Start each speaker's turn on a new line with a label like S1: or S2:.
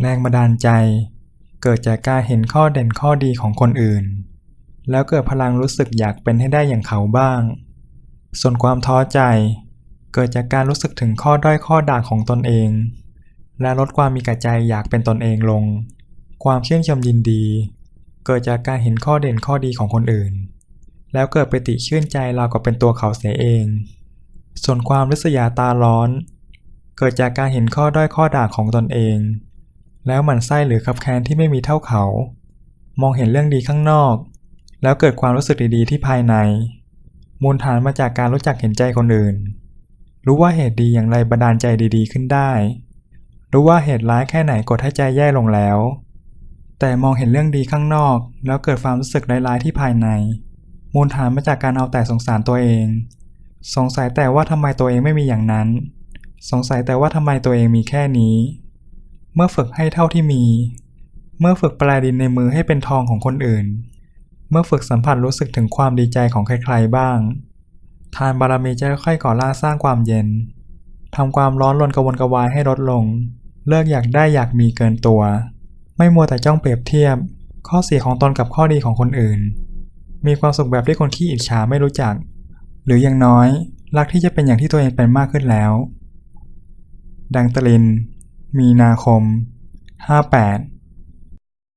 S1: แรงบันดาลใจ เกิดจากการเห็นข้อเด่นข้อดีของคนอื่น แล้วเกิดพลังรู้สึกอยากเป็นให้ได้อย่างเขาบ้าง ส่วนความท้อใจ เกิดจากการรู้สึกถึงข้อด้อยข้อด่างของตนเอง และลดความมีกระใจอยากเป็นตนเองลง ความเชื่นชมยินดี เกิดจากการเห็นข้อเด่นข้อดีของคนอื่น แล้วเกิดปติชื่นใจราวกับเป็นตัวเขาเสียเอง ส่วนความริษยาตาร้อน เกิดจากการเห็นข้อด้อยข้อด่างของตนเอง แล้วหมั่นไส้หรือขับแค้นที่ไม่มีเท่าเขา มองเห็นเรื่องดีข้างนอก แล้วเกิดความรู้สึกดีๆที่ภายใน มูลฐานมาจากการรู้จักเห็นใจคนอื่น รู้ว่าเหตุดีอย่างไรบันดาลใจดีๆขึ้นได้ รู้ว่าเหตุร้ายแค่ไหนกดให้ใจแย่ลงแล้ว แต่มองเห็นเรื่องดีข้างนอก แล้วเกิดความรู้สึกร้ายๆที่ภายใน มูลฐานมาจากการเอาแต่สงสารตัวเอง สงสัยแต่ว่าทำไมตัวเองไม่มีอย่างนั้น สงสัยแต่ว่าทำไมตัวเองมีแค่นี้ เมื่อฝึกให้เท่าที่มี เมื่อฝึกแปลดินในมือให้เป็นทองของคนอื่น เมื่อฝึกสัมผัสรู้สึกถึงความดีใจของใครๆบ้าง ทานบารมีจะค่อยๆก่อร่างสร้างความเย็นทำความร้อนรนกระวนกระวายให้ลดลง เลิกอยากได้อยากมีเกินตัว ไม่มัวแต่จ้องเปรียบเทียบ ข้อเสียของตนกับข้อดีของคนอื่น มีความสุขแบบที่คนขี้อิจฉาไม่รู้จัก หรืออย่างน้อย รักที่จะเป็นอย่างที่ตัวเองเป็นมากขึ้นแล้ว ดังตลิน มีนาคม58